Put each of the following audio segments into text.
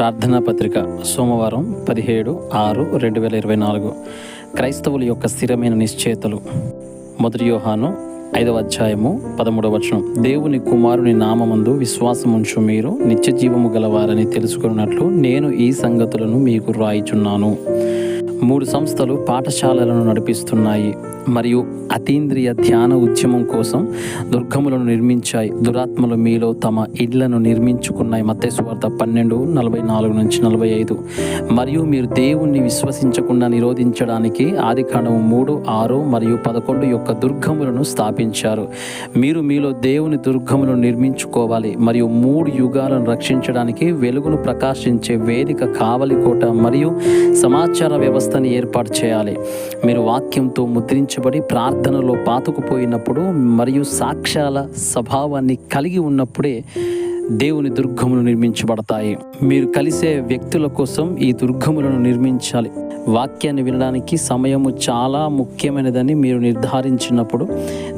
ప్రార్థనా పత్రిక సోమవారం పదిహేడు ఆరు రెండు వేల ఇరవై నాలుగు. క్రైస్తవుల యొక్క స్థిరమైన నిశ్చేతలు. మొదటి యోహాను ఐదవ అధ్యాయము పదమూడవ వచనం. దేవుని కుమారుని నామందు విశ్వాసముంచు మీరు నిత్య జీవము గలవారని తెలుసుకున్నట్లు నేను ఈ సంగతులను మీకు రాయిచున్నాను. మూడు సంస్థలు పాఠశాలలను నడిపిస్తున్నాయి మరియు అతీంద్రియ ధ్యాన ఉద్యమం కోసం దుర్గములను నిర్మించాయి. దురాత్మలు మీలో తమ ఇళ్ళను నిర్మించుకున్నాయి. మత్స్యవార్త పన్నెండు నలభై నాలుగు నుంచి నలభై ఐదు. మరియు మీరు దేవుణ్ణి విశ్వసించకుండా నిరోధించడానికి ఆది కాండము మూడు ఆరు మరియు పదకొండు యొక్క దుర్గములను స్థాపించారు. మీరు మీలో దేవుని దుర్గములను నిర్మించుకోవాలి. మరియు మూడు యుగాలను రక్షించడానికి వెలుగును ప్రకాశించే వేదిక కావలి కోట మరియు సమాచార వ్యవస్థ వ్యవస్థని ఏర్పాటు చేయాలి. మీరు వాక్యంతో ముద్రించబడి ప్రార్థనలో పాతుకుపోయినప్పుడు మరియు సాక్ష్యాల స్వభావాన్ని కలిగి ఉన్నప్పుడే దేవుని దుర్గములు నిర్మించబడతాయి. మీరు కలిసే వ్యక్తుల కోసం ఈ దుర్గములను నిర్మించాలి. వాక్యాన్ని వినడానికి సమయము చాలా ముఖ్యమైనదని మీరు నిర్ధారించినప్పుడు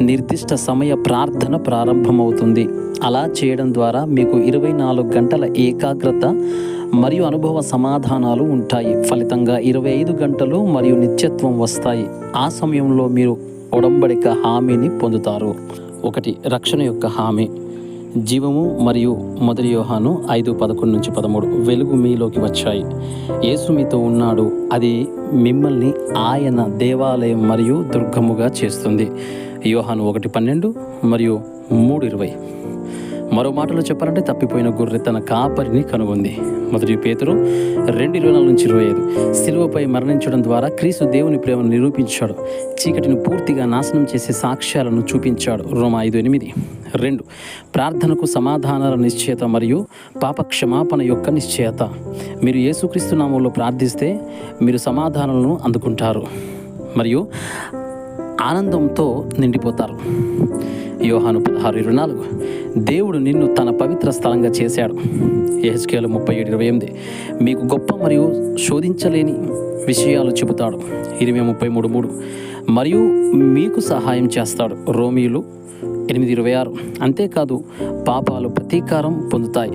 నిర్దిష్ట సమయ ప్రార్థన ప్రారంభమవుతుంది. అలా చేయడం ద్వారా మీకు ఇరవై నాలుగు గంటల ఏకాగ్రత మరియు అనుభవ సమాధానాలు ఉంటాయి. ఫలితంగా ఇరవై ఐదు గంటలు మరియు నిత్యత్వం వస్తాయి. ఆ సమయంలో మీరు ఒడంబడిక హామీని పొందుతారు. ఒకటి రక్షణ యొక్క హామీ. జీవము మరియు మొదటి యోహాను ఐదు పదకొండు నుంచి పదమూడు వెలుగు మీలోకి వచ్చాయి. యేసు మీతో ఉన్నాడు. అది మిమ్మల్ని ఆయన దేవాలయం మరియు దుర్గముగా చేస్తుంది. యోహాను ఒకటి పన్నెండు మరియు మూడు ఇరవై. మరో మాటలో చెప్పాలంటే తప్పిపోయిన గొర్రె తన కాపరిని కనుగొంది. మొదటి పేతురు రెండు ఇరవై నాలుగు నుంచి ఇరవై ఐదు. సిలువపై మరణించడం ద్వారా క్రీస్తు దేవుని ప్రేమను నిరూపించాడు. చీకటిని పూర్తిగా నాశనం చేసే సాక్ష్యాలను చూపించాడు. రోమా ఐదు ఎనిమిది. రెండు. ప్రార్థనకు సమాధానాల నిశ్చయత మరియు పాప క్షమాపణ యొక్క నిశ్చయత. మీరు యేసుక్రీస్తు నామంలో ప్రార్థిస్తే మీరు సమాధానాలను అందుకుంటారు మరియు ఆనందంతో నిండిపోతారు. యోహాను పదహారు ఇరవై నాలుగు. దేవుడు నిన్ను తన పవిత్ర స్థలంగా చేశాడు. ఎహెచ్కేలు ముప్పై ఏడు ఇరవై ఎనిమిది. మీకు గొప్ప మరియు శోధించలేని విషయాలు చెబుతాడు. ఇరవై ముప్పై మూడు మూడు. మరియు మీకు సహాయం చేస్తాడు. రోమియులు ఎనిమిది ఇరవై ఆరు. అంతేకాదు పాపాలు ప్రతీకారం పొందుతాయి.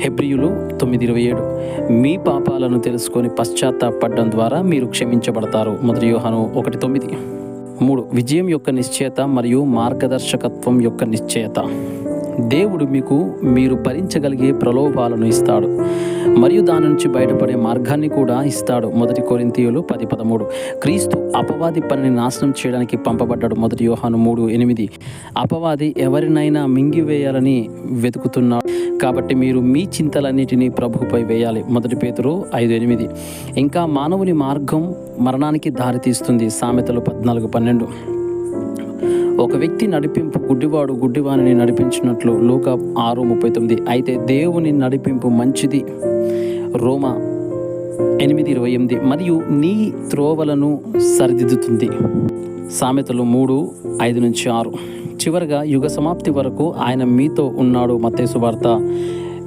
హెబ్రియులు తొమ్మిది ఇరవై ఏడు. మీ పాపాలను తెలుసుకొని పశ్చాత్తాపడడం ద్వారా మీరు క్షమించబడతారు. మొదటి యోహాను ఒకటి తొమ్మిది. మూడు విజయం యొక్క నిశ్చయత మరియు మార్గదర్శకత్వం యొక్క నిశ్చయత. దేవుడు మీకు మీరు భరించగలిగే ప్రలోభాలను ఇస్తాడు మరియు దాని నుంచి బయటపడే మార్గాన్ని కూడా ఇస్తాడు. మొదటి కొరింతీయులు పది పదమూడు. క్రీస్తు అపవాది పనిని నాశనం చేయడానికి పంపబడ్డాడు. మొదటి యోహాను మూడు ఎనిమిది. అపవాది ఎవరినైనా మింగివేయాలని వెతుకుతున్నాడు. కాబట్టి మీరు మీ చింతలన్నిటినీ ప్రభుపై వేయాలి. మొదటి పేతురు ఐదు ఎనిమిది. ఇంకా మానవుని మార్గం మరణానికి దారితీస్తుంది. సామెతలు పద్నాలుగు పన్నెండు. ఒక వ్యక్తి నడిపింపు గుడ్డివాడు గుడ్డివాణిని నడిపించినట్లు లోక ఆరు ముప్పై తొమ్మిది. అయితే దేవుని నడిపింపు మంచిది. రోమ ఎనిమిది ఇరవై ఎనిమిది. మరియు నీ త్రోవలను సరిదిద్దుతుంది. సామెతలు మూడు ఐదు నుంచి ఆరు. చివరగా యుగ సమాప్తి వరకు ఆయన మీతో ఉన్నాడు మత్తేసు వార్త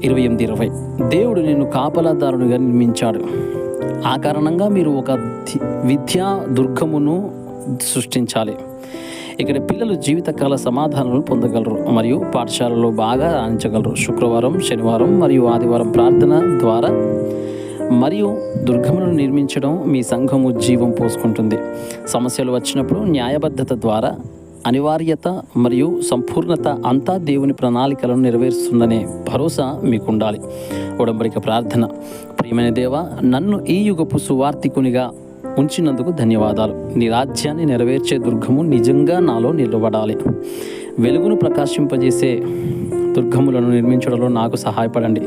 ఇరవై ఎనిమిది ఇరవై. దేవుడు నిన్ను కాపలాదారునిగా నిర్మించాడు ఆ కారణంగా మీరు ఒక విద్యా దుర్గమును సృష్టించాలి. ఇక్కడ పిల్లలు జీవితకాల సమాధానాలు పొందగలరు మరియు పాఠశాలలో బాగా రాణించగలరు. శుక్రవారం శనివారం మరియు ఆదివారం ప్రార్థన ద్వారా మరియు దుర్గములను నిర్మించడం మీ సంఘము జీవం పోసుకుంటుంది. సమస్యలు వచ్చినప్పుడు న్యాయబద్ధత ద్వారా అనివార్యత మరియు సంపూర్ణత అంతా దేవుని ప్రణాళికలను నెరవేరుస్తుందనే భరోసా మీకు ఉండాలి ఉడంబడిక ప్రార్థన. ప్రియమైన దేవ నన్ను ఈ యుగపు సువార్థికునిగా ఉంచినందుకు ధన్యవాదాలు. నీ రాజ్యాన్ని నెరవేర్చే దుర్గము నిజంగా నాలో నిలబడాలి. వెలుగును ప్రకాశింపజేసే దుర్గములను నిర్మించడంలో నాకు సహాయపడండి.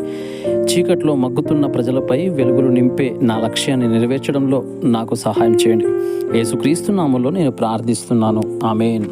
చీకట్లో మగ్గుతున్న ప్రజలపై వెలుగులు నింపే నా లక్ష్యాన్ని నెరవేర్చడంలో నాకు సహాయం చేయండి. యేసుక్రీస్తు నామంలో నేను ప్రార్థిస్తున్నాను. ఆమెన్.